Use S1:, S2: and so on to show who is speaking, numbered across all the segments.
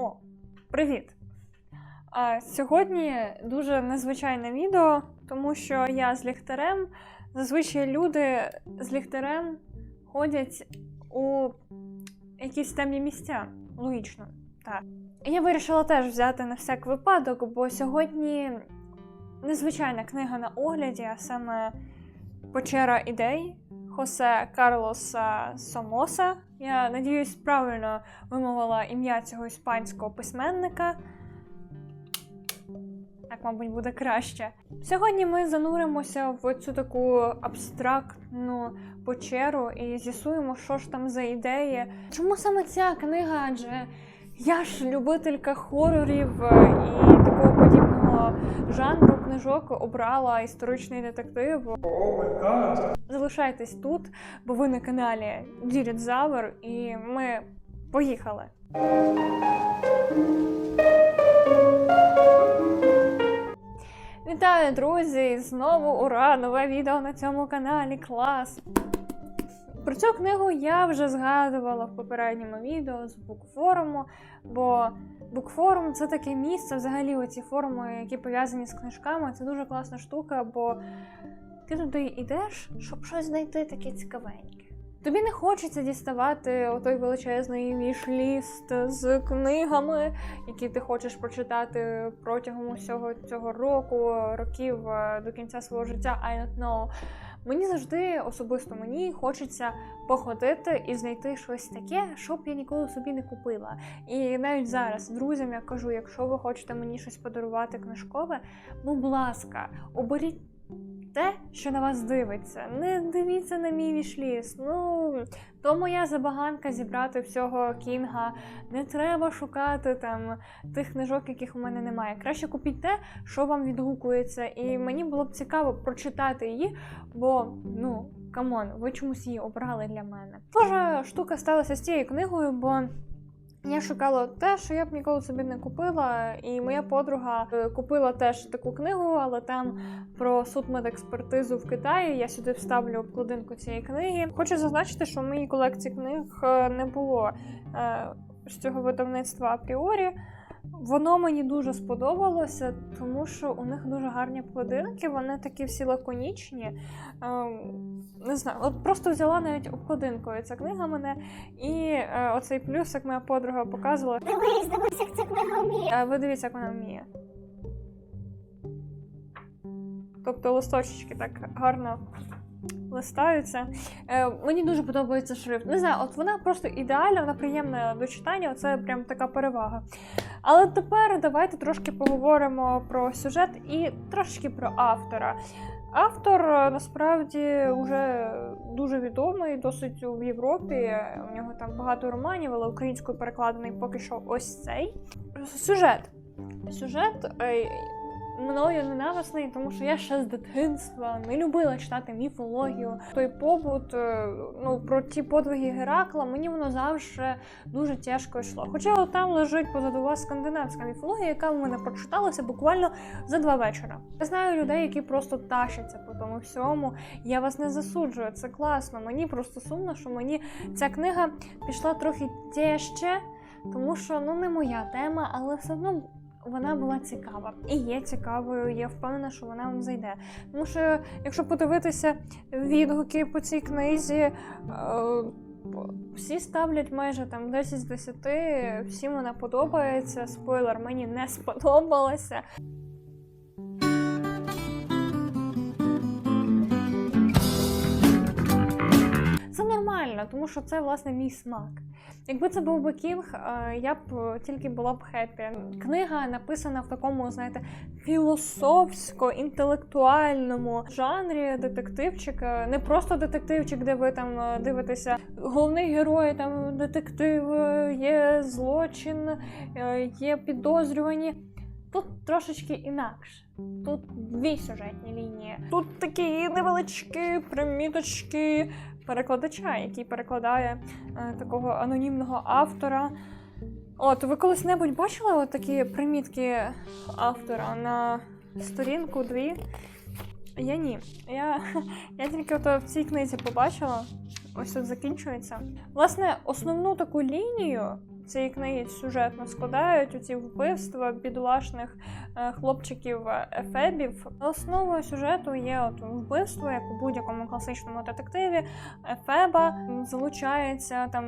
S1: О, привіт! А, сьогодні дуже незвичайне відео, тому що я з ліхтарем. Зазвичай люди з ліхтарем ходять у якісь темні місця. Логічно, так. Я вирішила теж взяти на всяк випадок, бо сьогодні незвичайна книга на огляді, а саме Печера ідей Хосе Карлоса Сомоса. Я надіюсь, правильно вимовила ім'я цього іспанського письменника. Так, мабуть, буде краще. Сьогодні ми зануримося в цю таку абстрактну печеру і з'ясуємо, що ж там за ідеї. Чому саме ця книга? Адже я ж любителька хорорів е, і такого подібного жанру книжок обрала історичний детектив. Залишайтесь тут, бо ви на каналі Дірідзавр, і ми поїхали. Вітаю, друзі! Знову ура! Нове відео на цьому каналі. Клас! Про цю книгу я вже згадувала в попередньому відео з букфоруму, бо букфорум це таке місце, взагалі оці форуми, які пов'язані з книжками. Це дуже класна штука, бо ти туди йдеш, щоб щось знайти таке цікавеньке. Тобі не хочеться діставати отой величезний вішліст з книгами, які ти хочеш прочитати протягом усього цього року, років е, до кінця свого життя. I don't know. Мені завжди, особисто мені, хочеться походити і знайти щось таке, що б я ніколи собі не купила. І навіть зараз друзям я кажу, якщо ви хочете мені щось подарувати книжкове, будь ласка, оберіть те, що на вас дивиться. Не дивіться на мій вішліст. Ну, то моя забаганка зібрати всього кінга. Не треба шукати там тих книжок, яких у мене немає. Краще купіть те, що вам відгукується. І мені було б цікаво прочитати її, бо ну. Камон, ви чомусь її обрали для мене. Схожа штука сталася з цією книгою, бо я шукала те, що я б ніколи собі не купила, і моя подруга е, купила теж таку книгу, але там про судмедекспертизу в Китаї. Я сюди вставлю обкладинку цієї книги. Хочу зазначити, що в моїй колекції книг е, не було е, з цього видавництва апріорі. Воно мені дуже сподобалося, тому що у них дуже гарні обкладинки, вони такі всі лаконічні. Ем, не знаю, от просто взяла навіть обкладинкою ця книга мене, і е, оцей плюс, як моя подруга показувала.
S2: Дивись, дивись, як ця книга вміє.
S1: Е, ви дивіться, як вона вміє. Тобто листочки так гарно листаються. Е, мені дуже подобається шрифт. Не знаю, от вона просто ідеальна, вона приємна до читання, це прям така перевага. Але тепер давайте трошки поговоримо про сюжет і трошки про автора. Автор е, насправді вже дуже відомий, досить в Європі. У нього там багато романів, але українською перекладений поки що ось цей. Сюжет. Сюжет е, мною ненависний, тому що я ще з дитинства не любила читати міфологію. Той побут, е, ну про ті подвиги Геракла, мені воно завжди дуже тяжко йшло. Хоча от там лежить позаду вас скандинавська міфологія, яка в мене прочиталася буквально за два вечора. Я знаю людей, які просто тащаться по тому всьому. Я вас не засуджую, це класно. Мені просто сумно, що мені ця книга пішла трохи тяжче, тому що ну не моя тема, але все одно вона була цікава і є цікавою. Я впевнена, що вона вам зайде. Тому що, якщо подивитися відгуки по цій книзі, е, всі ставлять майже там 10 з 10, всім вона подобається. Спойлер, мені не сподобалася. Це нормально, тому що це власне мій смак. Якби це був би кінг, е, я б е, тільки була б хеппі. Книга написана в такому, знаєте, філософсько-інтелектуальному жанрі детективчик. Е, Не просто детективчик, де ви там дивитеся. Головний герой там детектив, є злочин, є підозрювані. Тут трошечки інакше. Тут дві сюжетні лінії. Тут такі невеличкі приміточки перекладача, який перекладає е, такого анонімного автора. От, ви колись-небудь бачили от такі примітки автора на сторінку дві? Я ні. Я, я тільки в цій книзі побачила. Ось тут закінчується. Власне, основну таку лінію цієї книги сюжетно складають у ці вбивства бідолашних е, хлопчиків ефебів. Основою сюжету є от вбивство, як у будь-якому класичному детективі. Ефеба залучається там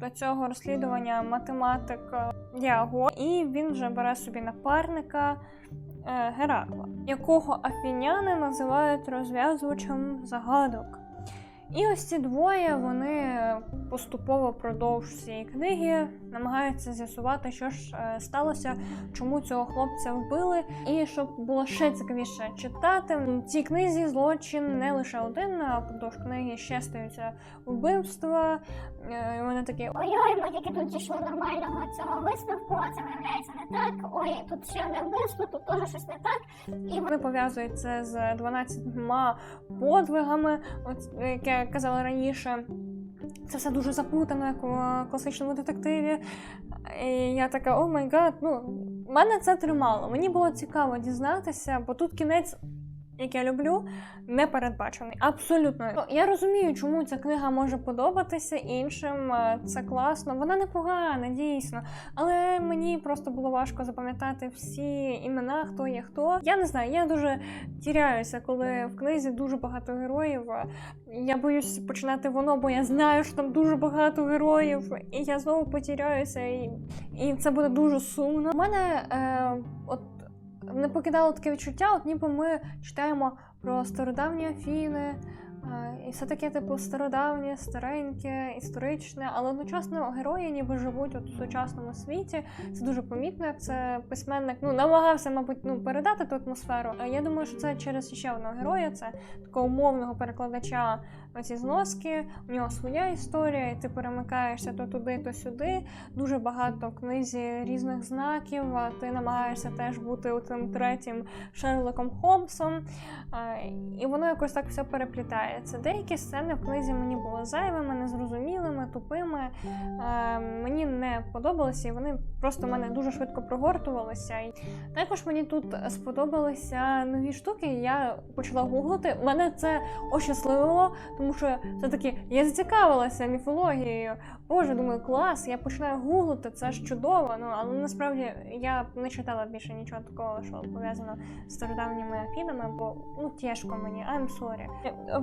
S1: до цього розслідування математик е, Діаго, і він вже бере собі напарника. е, Геракла, якого афіняни називають розв'язувачем загадок. І ось ці двоє вони поступово впродовж цієї книги намагаються з'ясувати, що ж е, сталося, чому цього хлопця вбили. І щоб було ще цікавіше читати, в цій книзі злочин не лише один, а впродовж книги ще стаються вбивства. Е, І вони такі
S2: Ой-ой, ми тільки тут дійшли нормального цього висновку, а це виявляється не так. Ой, тут ще одне вбивство, тут теж щось не так. І
S1: Вони пов'язують це з 12 подвигами, от як я казала раніше. Це все дуже запутано, як у класичному детективі. І я така, о май гад, ну мене це тримало. Мені було цікаво дізнатися, бо тут кінець, як я люблю, не передбачений. Абсолютно. Ну, Я розумію, чому ця книга може подобатися іншим. е, Це класно. Вона непогана, дійсно. Але мені просто було важко запам'ятати всі імена, хто є хто. Я не знаю, я дуже тіряюся, коли в книзі дуже багато героїв. Я боюсь починати воно, бо я знаю, що там дуже багато героїв, і я знову потіряюся, і, і це буде дуже сумно. У мене е, от не покидало таке відчуття, от ніби ми читаємо про стародавні Афіни. е, І все таке, типу, стародавнє, стареньке, історичне, але одночасно герої ніби живуть от у сучасному світі. Це дуже помітно. як Це письменник ну намагався, мабуть, ну передати ту атмосферу. Я думаю, що це через ще одного героя, це такого умовного перекладача оці зноски. У нього своя історія, і ти перемикаєшся то туди, то сюди. Дуже багато в книзі різних знаків. А ти намагаєшся теж бути тим третім Шерлоком Холмсом. І воно якось так все переплітається. Деякі сцени в книзі мені були зайвими, незрозумілими, тупими. Мені не подобалися, і вони просто в мене дуже швидко прогортувалися. Також мені тут сподобалися нові штуки. Я почала гуглити. Мене це ощасливило, тому що все-таки я зацікавилася міфологією. Боже, думаю, клас, я починаю гуглити, це ж чудово. Ну але насправді я не читала більше нічого такого, що пов'язано з стародавніми афінами, бо ну тяжко мені. I'm sorry.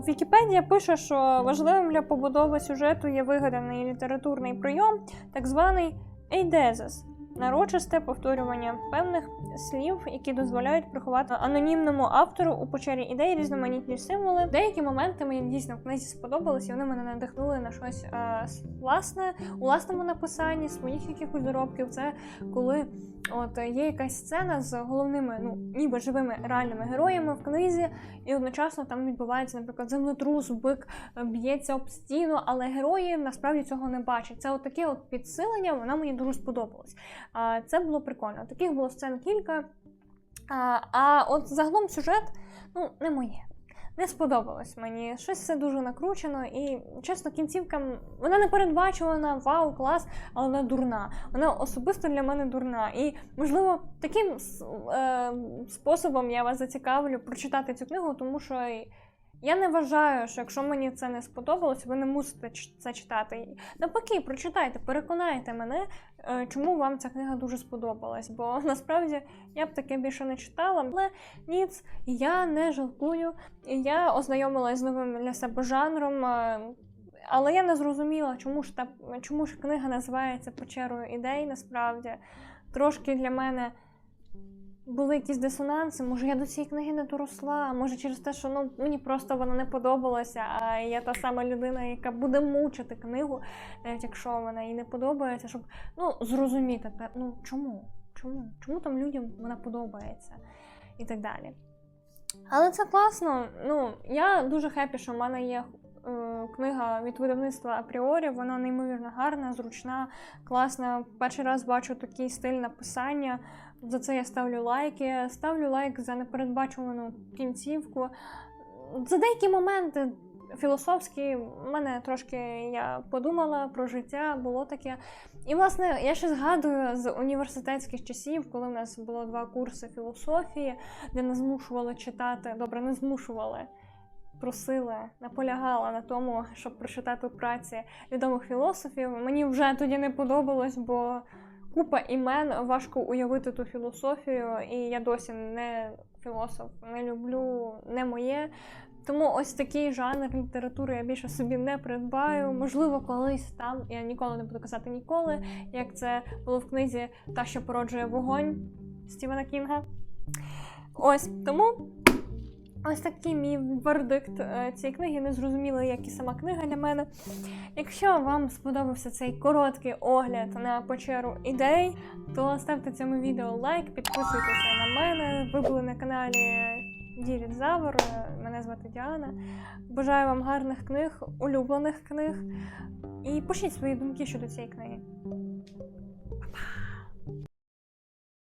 S1: Вікіпедія пише, що важливим для побудови сюжету є вигаданий літературний прийом, так званий ейдезис. Нарочисте повторювання певних слів, які дозволяють приховати анонімному автору у печері ідей різноманітні символи. Деякі моменти мені дійсно в книзі сподобалися, і вони мене надихнули на щось е, власне у власному написанні своїх якихось доробків. Це коли от є якась сцена з головними, ну ніби живими реальними героями в книзі, і одночасно там відбувається, наприклад, землетрус, бик е, б'ється об стіну, але герої насправді цього не бачать. Це от таке от підсилення, воно мені дуже сподобалось. Це було прикольно. Таких було сцен кілька. А от загалом сюжет, ну, не моє. Не сподобалось мені. Щось все дуже накручено, і чесно, кінцівка вона не передбачувана, вау, клас, але вона дурна. Вона особисто для мене дурна. І, можливо, таким е, способом я вас зацікавлю прочитати цю книгу, тому що я не вважаю, що якщо мені це не сподобалось, ви не мусите це читати. Навпаки, прочитайте, переконайте мене, е, чому вам ця книга дуже сподобалась. Бо насправді я б таке більше не читала. Але ніц, я не жалкую. Я ознайомилась з новим для себе жанром. е, Але я не зрозуміла, чому ж та чому ж книга називається Печерою ідей. Насправді трошки для мене були якісь дисонанси. Може, я до цієї книги не доросла, може через те, що ну мені просто вона не подобалася. А я та сама людина, яка буде мучити книгу, навіть якщо вона їй не подобається, щоб ну зрозуміти ну чому? Чому? Чому там людям вона подобається і так далі. Але це класно. Ну, я дуже хепі, що в мене є книга від видавництва Апріорі. Вона неймовірно гарна, зручна, класна. Перший раз бачу такий стиль написання. За це я ставлю лайки. Ставлю лайк за непередбачувану кінцівку. За деякі моменти філософські, в мене трошки я подумала про життя, було таке. І, власне, я ще згадую з університетських часів, коли в нас було два курси філософії, де нас змушували читати. Добре, не змушували. Просила, наполягала на тому, щоб прочитати праці відомих філософів. Мені вже тоді не подобалось, бо купа імен важко уявити ту філософію, і я досі не філософ, не люблю, не моє. Тому ось такий жанр літератури я більше собі не придбаю. Можливо, колись там я ніколи не буду казати ніколи, як це було в книзі Та, що породжує вогонь Стівена Кінга. Ось тому. Ось такий мій вердикт е, цієї книги. Не зрозуміла, як і сама книга для мене. Якщо вам сподобався цей короткий огляд на печеру ідей, то ставте цьому відео лайк, підписуйтеся на мене. Ви були на каналі Дірід Завор. Мене звати Діана. Бажаю вам гарних книг, улюблених книг. І пишіть свої думки щодо цієї книги. Па-па!